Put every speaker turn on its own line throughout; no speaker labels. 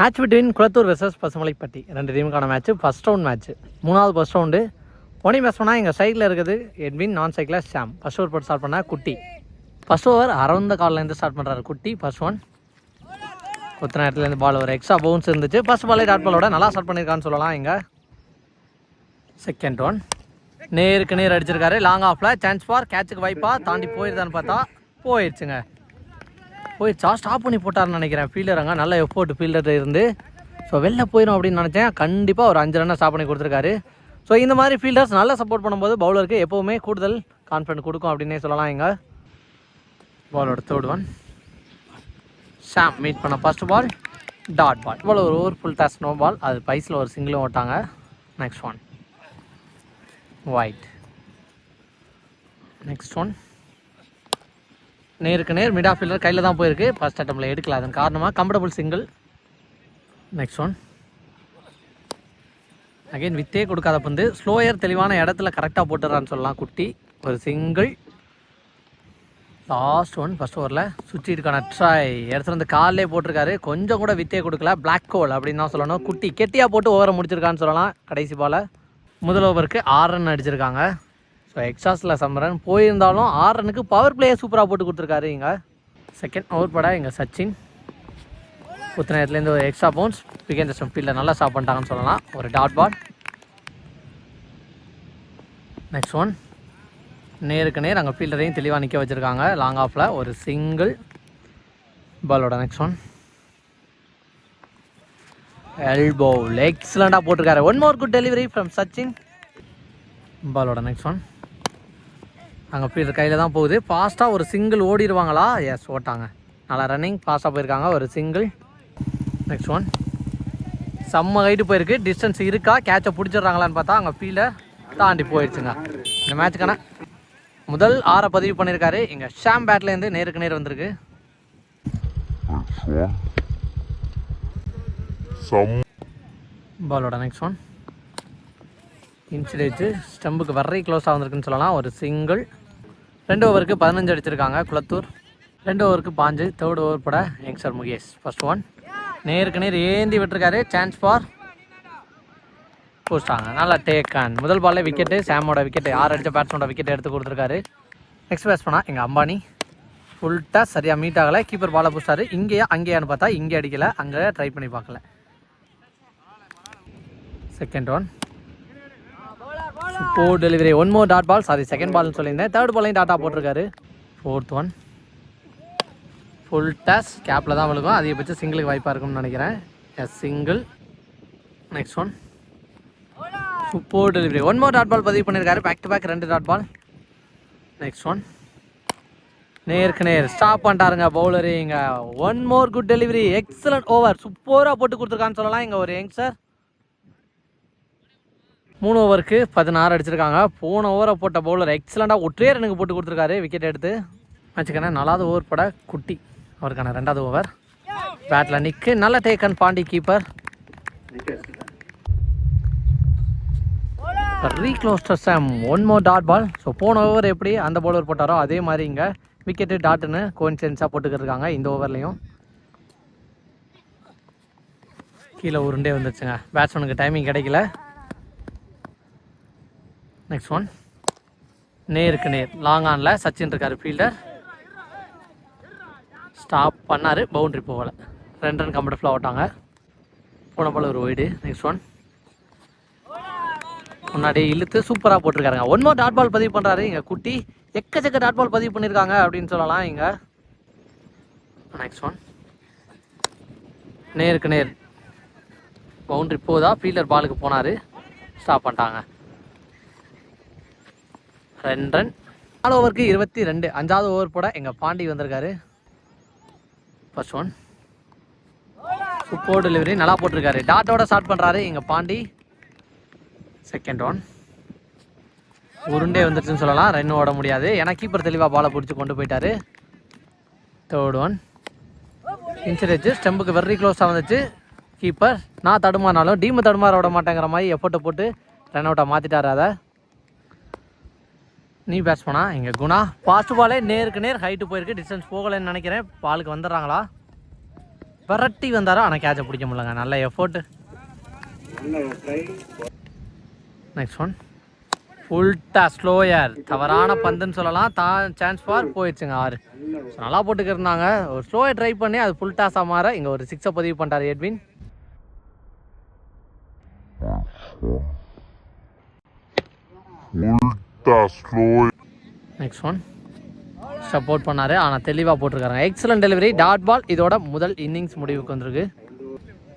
Match between Kulathur versus Pasumalaipatti. ரெண்டு டீமுக்கான match first round match மூணாவது ஃபஸ்ட் ரவுண்டு ஒனி பேஸ் பண்ணால் எங்கள் சைடில் இருக்குது. எட்வின் நான் சைக்கிளில் ஷாம் ஃபஸ்ட் ஓவர் போட்டு ஸ்டார்ட் பண்ணால் குட்டி. ஃபஸ்ட் ஓவர் அரவுந்த கால்லேருந்து ஸ்டார்ட் பண்ணுறாரு குட்டி. ஃபர்ஸ்ட் ஒன் கொத்த நேரத்துலேருந்து பால் ஒரு எக்ஸ்ட்ரா பவுன்ஸ் இருந்துச்சு ஃபர்ஸ்ட் பாலே டாட் பாலோட நல்லா ஸ்டார்ட் பண்ணியிருக்கான்னு சொல்லலாம் இங்கே. செகண்ட் ஒன் நேருக்கு நேர் அடிச்சிருக்காரு. லாங் ஆஃபில் சான்ஸ் ஃபார் கேட்சுக்கு வைப்பா தாண்டி போயிருதான்னு பார்த்தா போயிடுச்சுங்க போயிடுச்சா ஸ்டாப் பண்ணி போட்டார்னு நினைக்கிறேன். ஃபீல்டர் அங்கே நல்ல எஃபோர்ட் ஃபீல்டர் இருந்து. ஸோ வெளில போயிடும் அப்படின்னு நினச்சேன். கண்டிப்பாக ஒரு அஞ்சு ரன்னை ஸ்டாப் பண்ணி கொடுத்துருக்காரு. ஸோ இந்த மாதிரி ஃபீல்டர்ஸ் நல்லா சப்போர்ட் பண்ணும்போது பவுலருக்கு எப்போவுமே கூடுதல் கான்ஃபிடன்ட் கொடுக்கும் அப்படின்னே சொல்லலாம் இங்கே. பாலோட தேர்ட் ஒன் ஷாம் மீட் பண்ண ஃபர்ஸ்ட் பால் டாட் பால் இவ்வளோ ஒரு over full toss no ball அது பைஸில் ஒரு சிங்கிளும் ஓட்டாங்க. Next one wide next one நேருக்கு நேர் மிட் ஃபீல்டர் கையில் தான் போயிருக்கு. ஃபர்ஸ்ட் அட்டம்பில் எடுக்கல. அதன் காரணமாக comfortable single next one again வித்தே கொடுக்காத பந்து. ஸ்லோயர் தெளிவான இடத்துல கரெக்டாக போட்டுறான்னு சொல்லலாம் குட்டி. ஒரு சிங்கிள் லாஸ்ட் ஒன் ஃபஸ்ட் ஓவரில் சுற்றிட்டுக்கான ட்ரை இடத்துல வந்து காலிலே போட்டிருக்காரு. கொஞ்சம் கூட வித்தே கொடுக்கல. பிளாக் கோல் அப்படின்னு தான் சொல்லணும். குட்டி கெட்டியாக போட்டு ஓவரை முடிச்சிருக்கான்னு சொல்லலாம். கடைசி போல் முதல் ஓவருக்கு ஆறு ரன் அடிச்சிருக்காங்க. ஸோ எக்ஸாஸில் சம்மரன் போயிருந்தாலும் ஆறு ரனுக்கு பவர் பிளேயை சூப்பராக போட்டு கொடுத்துருக்காரு இங்கே. செகண்ட் ஓவர் பட எங்கள் சச்சின். புத்த நேரத்துலேருந்து ஒரு எக்ஸ்ட்ரா பவுன்ஸ் விகேந்திர சிங் ஃபீல்டில் நல்லா ஸ்டாப் பண்ணிட்டாங்கன்னு சொல்லலாம். ஒரு டாட் பால் நெக்ஸ்ட் ஒன் நேருக்கு நேர் அங்கே ஃபீல்டரையும் தெளிவாக நிற்க வச்சுருக்காங்க. லாங் ஆஃபில் ஒரு சிங்கிள் பாலோட நெக்ஸ்ட் ஒன் எல்போ எக்ஸலண்ட்டாக போட்டிருக்காரு. One more good delivery from Sachin. பாலோட நெக்ஸ்ட் ஒன் அங்கே ஃபீல்டர் கையில் தான் போகுது. ஃபாஸ்ட்டாக ஒரு சிங்கிள் ஓடிடுவாங்களா எஸ் ஓட்டாங்க. நல்லா ரன்னிங் ஃபாஸ்ட்டாக போயிருக்காங்க. ஒரு சிங்கிள் நெக்ஸ்ட் ஒன் செம்ம ஹைட்டு போயிருக்கு. டிஸ்டன்ஸ் இருக்கா? கேட்சை பிடிச்சிடுறாங்களான்னு பார்த்தா அங்கே ஃபீல்டர் தாண்டி போயிடுச்சுங்க. இந்த மேட்சுக்கான முதல் ஆறை பதிவு பண்ணியிருக்காரு இங்கே ஷாம் பேட்லேருந்து நேருக்கு நேர் வந்திருக்கு. பாலோட நெக்ஸ்ட் ஒன் இன்சிடேஜ் ஸ்டம்புக்கு வர்றை க்ளோஸாக வந்திருக்குன்னு சொல்லலாம். ஒரு சிங்கிள் ரெண்டு ஓவருக்கு பதினஞ்சு அடிச்சிருக்காங்க குளத்தூர். ரெண்டு ஓவருக்கு பாஞ்சு தேர்ட் ஓவர் பட யங்ஸ்டர் முகேஷ் ஃபர்ஸ்ட் ஒன் நேருக்கு நேர் ஏந்தி விட்டுருக்காரு சான்ஸ் ஃபார் போஸ்டாங்க நல்லா டேக் ஆன் முதல் பால்ல விக்கெட்டு சாமோட விக்கெட்டு ஆறு அடித்த பேட்ஸ்மேனோட விக்கெட் எடுத்து கொடுத்துருக்காரு. நெக்ஸ்ட் பேட்ஸ்மேனா எங்கள் அம்பானி. ஃபுல்ட்டாக சரியாக மீட் ஆகலை. கீப்பர் பாலை பூஸ்டாரு இங்கேயா அங்கேயான்னு பார்த்தா இங்கே அடிக்கலை. அங்கே ட்ரை பண்ணி பார்க்கல. Second one four delivery one more dot ball sorry second பால்னு சொல்லியிருந்தேன். தேர்ட் பாலையும் டாட்டா போட்டிருக்காரு. ஃபோர்த் ஒன் ஃபுல் டஸ் கேப்பில் தான் விழுக்கும் அதிகபட்சம் சிங்கிளுக்கு வாய்ப்பாக இருக்கும்னு நினைக்கிறேன். Yes single next one super delivery one more dot ball பதிவு பண்ணியிருக்காரு. பேக் டு பேக் ரெண்டு டாட் பால் நெக்ஸ்ட் ஒன் நேருக்கு நேர். ஸ்டாப் பண்ணிட்டாருங்க பவுலரு இங்கே. One more good delivery excellent over சூப்பராக போட்டு கொடுத்துருக்கான்னு சொல்லலாம். இங்கே ஒரு யங்ஸ்டர் மூணு ஓவருக்கு பதினாறு அடிச்சிருக்காங்க. போன ஓவரை போட்ட பவுலர் எக்ஸலண்ட்டாக ஒற்றே ரனுக்கு போட்டு கொடுத்துருக்காரு. விக்கெட் எடுத்து. மேட்சுக்கான நாலாவது ஓவர் பட குட்டி. அவருக்கான ரெண்டாவது ஓவர் பேட்டில் நிற்கு நல்ல taken Pandi keeper ரீக்ளோஸ்டர் Sam one more dot ball so போன ஓவர் எப்படி அந்த பவுலர் போட்டாரோ அதே மாதிரி இங்கே விக்கெட்டு டாட்டுன்னு கோயின்சென்ஸாக போட்டுக்கிட்டு இருக்காங்க இந்த ஓவர்லேயும் கீழே உருண்டே வந்துருச்சுங்க. பேட்ஸ்மேனுக்கு டைமிங் கிடைக்கல. நெக்ஸ்ட் ஒன் நேருக்கு நேர். லாங் ஆனில் சச்சின் இருக்கார் ஃபீல்டர் ஸ்டாப் பண்ணார் பவுண்ட்ரி போகலை. ரெண்டு ரன் கம்ஃபர்டபுளாக ஓட்டாங்க. போன போல் ஒரு ஒய்டு நெக்ஸ்ட் ஒன் முன்னாடி இழுத்து சூப்பராக போட்டிருக்காருங்க. ஒன் மோர் டாட் பால் பதிவு பண்ணுறாரு இங்கே குட்டி எக்கச்சக்க டாட் பால் பதிவு பண்ணியிருக்காங்க அப்படின்னு சொல்லலாம் இங்கே. நெக்ஸ்ட் ஒன் நேருக்கு நேர். பவுண்ட்ரி போதா? ஃபீல்டர் பாலுக்கு போனார். ஸ்டாப் பண்ணிட்டாங்க. ரெண்டு ரன் நாலு ஓவருக்கு இருபத்தி ரெண்டு. அஞ்சாவது ஓவர் போட எங்கள் பாண்டி வந்திருக்காரு. ஃபர்ஸ்ட் ஒன் சூப்பர் டெலிவரி நல்லா போட்டிருக்காரு. டாட்டோட ஸ்டார்ட் பண்ணுறாரு எங்கள் பாண்டி. செகண்ட் ஒன் உருண்டே வந்துருச்சுன்னு சொல்லலாம். ரன் ஓட முடியாது. ஏன்னா கீப்பர் தெளிவாக பாலை பிடிச்சி கொண்டு போயிட்டாரு. தேர்ட் ஒன் இன்சூரன்ஸ் ஸ்டெம்புக்கு வெரி க்ளோஸாக வந்துச்சு. கீப்பர் நான் தடுமாறினாலும் டீமை தடுமாற விட மாட்டேங்கிற மாதிரி எஃபோர்ட்டை போட்டு ரன் அவுட்டை மாற்றிட்டாரு அதை. நீ பேட்ஸ் பண்ணா இங்கே குணா. ஃபாஸ்ட் பாலே நேருக்கு நேர் ஹைட்டு போயிருக்கு. டிஸ்டன்ஸ் போகலைன்னு நினைக்கிறேன். பாலுக்கு வந்துடுறாங்களா? விரட்டி வந்தாரா? ஆனால் கேட்சை பிடிக்க முடியலங்க. நல்ல எஃபோர்ட்டு நெக்ஸ்ட் ஒன் ஃபுல்டா ஸ்லோயர் தவறான பந்துன்னு சொல்லலாம். தான் சான்ஸ் ஃபார் போயிடுச்சுங்க ஆறு. நல்லா போட்டுக்கிருந்தாங்க ஒரு ஸ்லோயை ட்ரை பண்ணி அது ஃபுல் டாஸாக மாற இங்கே ஒரு சிக்ஸை பதிவு பண்ணிட்டார் Edwin
Yeah.
Next one support பண்ணாரு. ஆனால் தெளிவாக போட்டிருக்காங்க எக்ஸலன்ட் டெலிவரி டாட் பால் இதோட முதல் இன்னிங்ஸ் முடிவுக்கு வந்திருக்கு.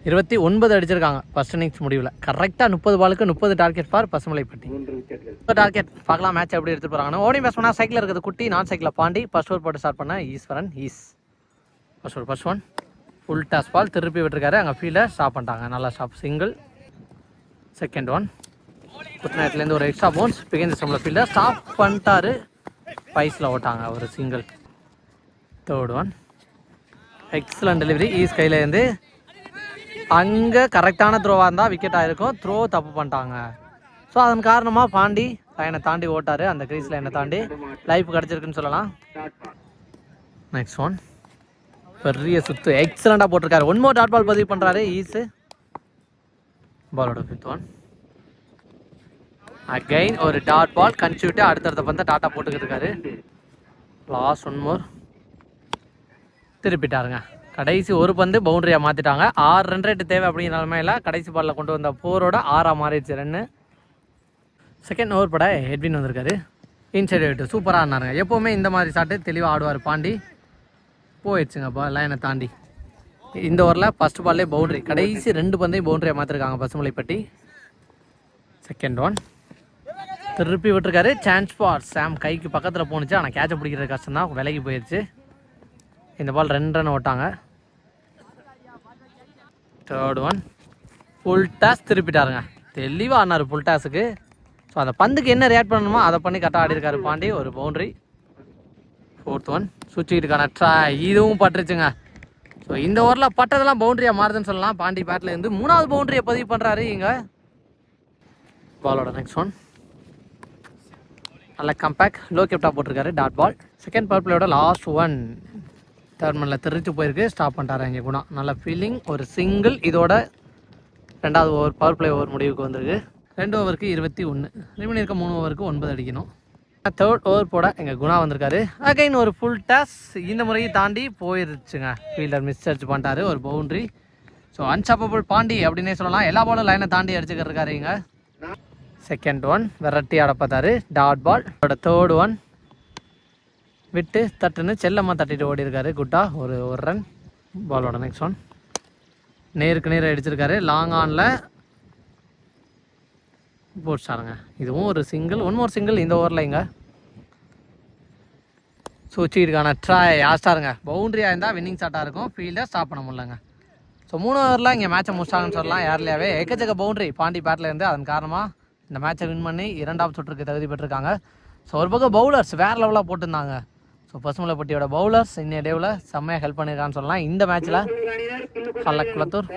இருபத்தி ஒன்பது அடிச்சிருக்காங்க ஃபர்ஸ்ட் இன்னிங்ஸ் முடிவில். கரெக்டாக முப்பது பாலுக்கு முப்பது டார்கெட் ஃபார் பசுமலைப்பட்டி டார்கெட் பார்க்கலாம் மேட்ச் எப்படி எடுத்து போகிறாங்கன்னு ஓடி பேஸ் சைக்கிள் இருக்குது குட்டி நான் சைக்கிளில் பாண்டி. ஃபர்ஸ்ட் ஓவர் போட்டு ஸ்டார்ட் பண்ண Eswaran is. First over first one full toss ball திருப்பி விட்டுருக்காரு. அங்கே ஃபீல்டை ஸ்டாப் பண்ணிட்டாங்க. நல்லா ஸ்டாப் சிங்கிள் செகண்ட் ஒன் குட்நைட்லேருந்து ஒரு எக்ஸ்ட்ரா பவுன்ஸ் பிகேந்திர சம்பள ஃபீல்டர் ஸ்டாப் பண்ணிட்டாரு. பைஸில் ஓட்டாங்க ஒரு single third one excellent delivery is கையிலேருந்து அங்கே கரெக்டான த்ரோவாக இருந்தால் விக்கெட் ஆகிருக்கும் த்ரோ தப்பு பண்ணிட்டாங்க. ஸோ அதன் காரணமாக பாண்டி பையனை தாண்டி ஓட்டார். அந்த கிரீஸில் என்னை தாண்டி லைஃப் கிடச்சிருக்குன்னு சொல்லலாம். நெக்ஸ்ட் ஒன் பெரிய சுத்து. எக்ஸலண்ட்டாக போட்டிருக்காரு. ஒன் மோர் டாட் பால் பதிவு பண்ணுறாரு ஈஸு பாலோட ஃபிஃப்த் ஒன் அகைன் ஒரு டாட் பால் கணிச்சு விட்டு அடுத்தடுத்த பந்தை டாட்டா போட்டுக்கிட்டு இருக்காரு. லாஸ்ட் ஒன் மோர் திருப்பிட்டாருங்க. கடைசி ஒரு பந்து பவுண்டரியாக மாற்றிட்டாங்க ஆறு ரன் ரேட்டு தேவை அப்படிங்கிற நிலமையில கடைசி பாலில் கொண்டு வந்த போரோட ஆறாக மாறிடுச்சு ரன்னு செகண்ட் ஓவர் பட ஹெட்வின் வந்திருக்காரு. இன்சைட் விட்டு சூப்பராக ஆடினாருங்க. எப்போவுமே இந்த மாதிரி சாட்டு தெளிவாக ஆடுவார் பாண்டி. போயிடுச்சுங்கப்பா லைனை தாண்டி. இந்த ஓவரில் ஃபஸ்ட் பால்லே பவுண்டரி கடைசி ரெண்டு பந்தையும் பவுண்டரியாக மாற்றிருக்காங்க பசுமலைப்பட்டி. செகண்ட் ஒன் திருப்பி விட்டுருக்காரு. சான்ஸ் ஃபார் சாம் கைக்கு பக்கத்தில் போணுச்சு. ஆனால் கேட்சை பிடிக்கிறது கஷ்டம் தான் விலகி போயிடுச்சு இந்த பால் ரெண்டு ரன் ஓட்டாங்க தேர்ட் ஒன் ஃபுல் டாஸ் திருப்பிட்டாருங்க. தெளிவாக ஆனார் ஃபுல் டாஸுக்கு ஸோ அந்த பந்துக்கு என்ன ரியாக்ட் பண்ணணுமோ அதை பண்ணி கரெக்டாக ஆடி இருக்காரு பாண்டி. ஒரு பவுண்டரி ஃபோர்த் ஒன் சுவிட்சுக்கிட்டுக்கான ட்ரா இதுவும் பட்டுருச்சுங்க. ஸோ இந்த ஓவரில் பட்டதெல்லாம் பவுண்டரியாக மாறுதுன்னு சொல்லலாம். பாண்டி பேட்டில் இருந்து மூணாவது பவுண்ட்ரியை பதிவு பண்ணுறாரு இங்கே. பாலோட நெக்ஸ்ட் ஒன் நல்ல கம்பேக் லோ கேப்டா போட்டிருக்காரு டாட் பால் செகண்ட் பவர் பிளேயோட லாஸ்ட் ஒன் டெர்மினில் தெரிச்சு போயிருக்கு ஸ்டாப் பண்ணிட்டாரு இங்கே குணா. நல்ல ஃபீலிங் ஒரு சிங்கிள் இதோட ரெண்டாவது ஓவர் பவர் பிளே ஓவர் முடிவுக்கு வந்திருக்கு. ரெண்டு ஓவருக்கு இருபத்தி ஒன்று ரிமைன் இருக்க மூணு ஓவருக்கு ஒன்பது அடிக்கணும். தேர்ட் ஓவர் போட எங்கள் குணா வந்திருக்காரு. அகைன் ஒரு ஃபுல் டாஸ் இந்த முறையை தாண்டி போயிருச்சுங்க. ஃபீல்டர் மிஸ் அடிச்சு பண்ணிட்டாரு ஒரு பவுண்ட்ரி ஸோ அன்சாப்பபிள் பாண்டி அப்படின்னே சொல்லலாம். எல்லா பாலும் லைனை தாண்டி அடிச்சுக்கிட்டு இருக்காருங்க செகண்ட் ஒன் விரட்டி ஆட பார்த்தாரு. டாட் பால் தேர்ட் ஒன் விட்டு தட்டுன்னு செல்லம்மா தட்டிட்டு ஓடி இருக்காரு குட்டா ஒரு ஒரு ரன் பாலோட நெக்ஸ்ட் ஒன் நேருக்கு நேர் அடிச்சிருக்காரு. லாங் ஆனில் போட்ஸ்டாருங்க இதுவும் ஒரு சிங்கிள் ஒன் மோர் சிங்கிள் இந்த ஓவரில் இங்கே. சூச்சிக்கிட்டுக்கான ட்ரை யாஸ்டாருங்க பவுண்ட்ரியாக இருந்தால் வின்னிங் ஷாட்டாக இருக்கும். ஃபீல்டை ஸ்டாப் பண்ண முடியலங்க. ஸோ மூணு ஓவரில் இங்கே மேட்சை முடிச்சாங்கன்னு சொல்லலாம். ஏர்லியாவே எக்கச்சக்க பவுண்டரி பாண்டி பேட்டில் இருந்து அதன் காரணமாக இந்த மேட்சை வின் பண்ணி இரண்டாவது சுற்றுக்கு தகுதி பெற்றிருக்காங்க. ஸோ ஒரு பக்கம் பவுலர்ஸ் வேறு லெவலாக போட்டிருந்தாங்க. ஸோ பசுமலைப்பட்டியோட பவுலர்ஸ் இன்னைய டேவில் செம்மையாக ஹெல்ப் பண்ணியிருக்கான்னு சொல்லலாம். இந்த மேட்ச்சில் கள்ளக்குளத்தூர்.